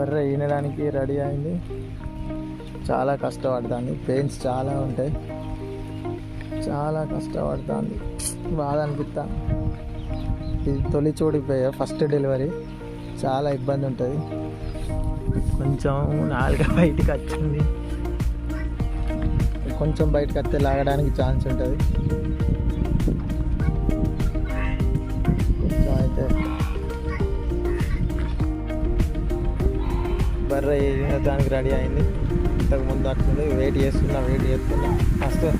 బర్రె ఈనడానికి రెడీ అయింది. చాలా కష్టపడుతుంది. పెయిన్స్ చాలా ఉంటాయి. చాలా కష్టపడుతుంది. బాధ అనిపిస్తా ఇది తొలి చూడిపోయా ఫస్ట్ డెలివరీ. చాలా ఇబ్బంది ఉంటుంది. కొంచెం నాలుగ బయటకు వచ్చింది. కొంచెం బయటకు వస్తే లాగడానికి ఛాన్స్ ఉంటుంది. బర్రె దానికి రెడీ అయింది. ఇంతకు ముందు అట్లుంది వెయిట్ చేస్తున్నా వెయిట్ చేస్తున్నా. మస్తు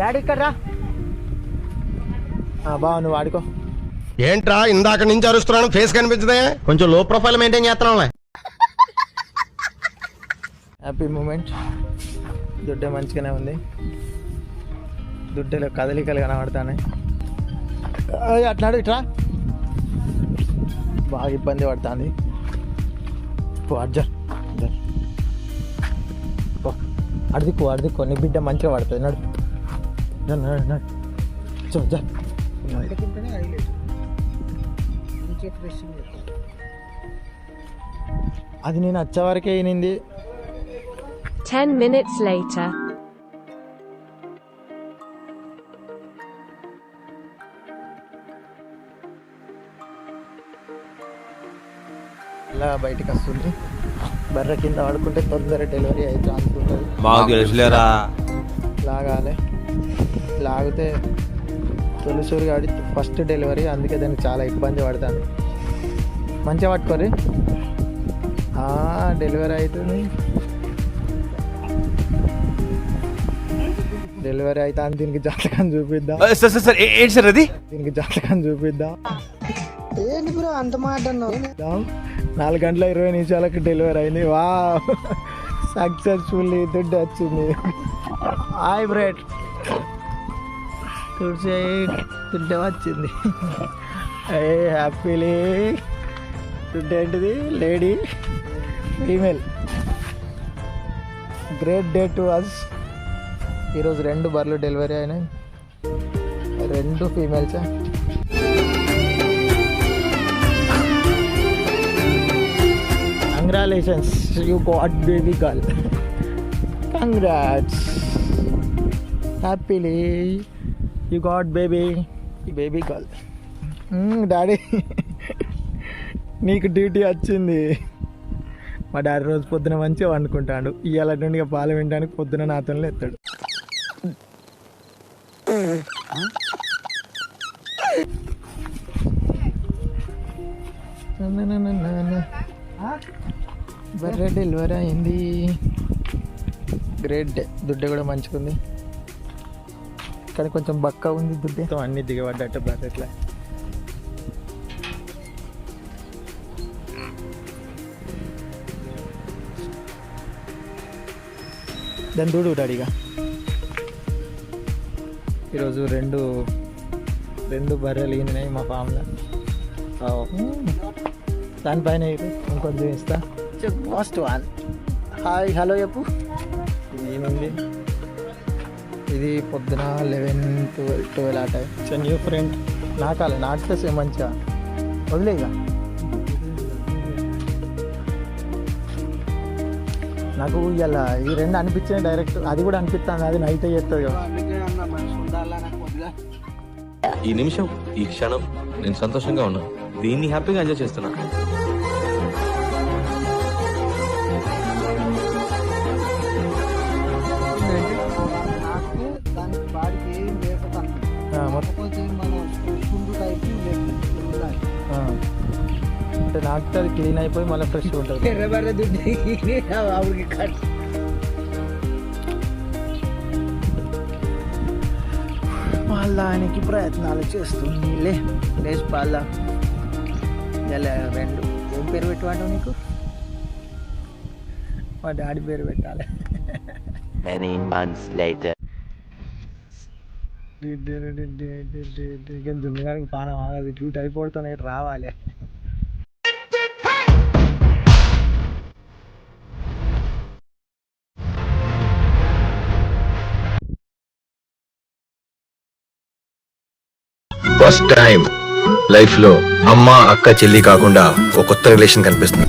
డాడీ ఇక్కడ రా. బావ నువ్వు ఆడుకో. ఏంట్రా ఇందాక నుంచి అరుస్తున్నాను ఫేస్ కనిపించదే? కొంచెం లో ప్రొఫైల్ మెయింటైన్ చేస్తున్నాం హ్యాపీ మూమెంట్ దుడ్డే మంచిగానే ఉంది. దుడ్డలో కదలికలు కనబడతాయి అట్లాడు ఇట్లా బాగా ఇబ్బంది పడుతుంది. పో పో. అడిదిక్కు అడిదిక్కు. నీ బిడ్డ మంచిగా పడుతుంది. నడు. నడు నడు నడు. చో జా అది నేను వచ్చే వరకే అయినింది 10 minutes later. ఇలా బయటికి వస్తుంది? బర్రె కింద పడుకుంటే తొందర డెలివరీ అయ్యే ఛాన్స్ ఉంటుంది మాకు తెలుసులేరా. లాగాలి. లాగితే తొలిసూరి కాడి ఫస్ట్ డెలివరీ అందుకే దానికి చాలా ఇబ్బంది పడుతుంది మంచిగా పట్టుకోరి డెలివరీ అవుతుంది డెలివరీ అవుతుంది దీనికి జాతకం చూపిద్దాం. సార్ ఏంటి సార్ అది? దీనికి జాతకం చూపిద్దాం. ఏంటి బ్రో అంత మాట అన్నావు? నాలుగు గంటల ఇరవై నిమిషాలకు డెలివరీ అయింది. వా సక్సెస్ఫుల్లీ దుడ్డు వచ్చింది. హాయ్ బ్రేట్ తుడిచే దుడ్డ వచ్చింది. ఏ హ్యాపీలీ దుడ్డ ఏంటిది? Lady female great day to us ఈరోజు రెండు బర్రెలు డెలివరీ అయినాయి. రెండు ఫీమేల్సా Congratulations, you got baby girl. Congrats. Happily, you got baby, baby girl. Daddy నీకు డ్యూటీ వచ్చింది మా డాడీ రోజు పొద్దున మంచిగా వండుకుంటాడు ఇవాళ నుండి పాలు వినడానికి పొద్దున నాతో ఎత్తాడు బర్రె డెలివరీ అయింది గ్రేట్ డే దుడ్డ కూడా మంచిగుంది. కానీ కొంచెం బక్క ఉంది దుడ్డే. అన్ని దిగబడ్డట్టు బర్రె ఇట్లా. దాని దూడు డాడీగా. ఈరోజు రెండు రెండు బర్రెలు ఈనాయి మా ఫామ్లో. దానిపైన ఇంకోటి చూపిస్తా ఫస్ట్ వన్ హాయ్ హలో చెప్పు ఇది ఏమైంది ఇది పొద్దున లెవెన్ ట్వెల్వ్ ట్వెల్వ్ ఆ టైం సో న్యూ ఫ్రెండ్ నాకాలి నాటితే మంచిగా వదిలే ఇక నాకు ఇలా ఈ రెండు అనిపించినాయి డైరెక్ట్ అది కూడా అనిపిస్తుంది అది నైట్ చేస్తుంది కదా ఈ నిమిషం ఈ క్షణం నేను సంతోషంగా ఉన్నా దీన్ని హ్యాపీగా ఎంజాయ్ చేస్తున్నా. అంటే నాటితే అది క్లీన్ అయిపోయి మళ్ళీ ఫ్రెష్ ఉంటుంది ఎర్ర బర్రె దుడ్డు ఆవిడకి కట్ పాలడానికి ప్రయత్నాలు చేస్తుంది లే లేచి పాల ఇలా రెండు ఏం పేరు పెట్టమంటావు నీకు మా డాడీ పేరు పెట్టాలి Many months later. దున్నగానికి పానం ఆగదు డ్యూటీ అయిపోతున్నాయి రావాలి ఫస్ట్ టైం లైఫ్లో అమ్మ అక్క చెల్లి కాకుండా ఒక కొత్త రిలేషన్ కనిపిస్తుంది.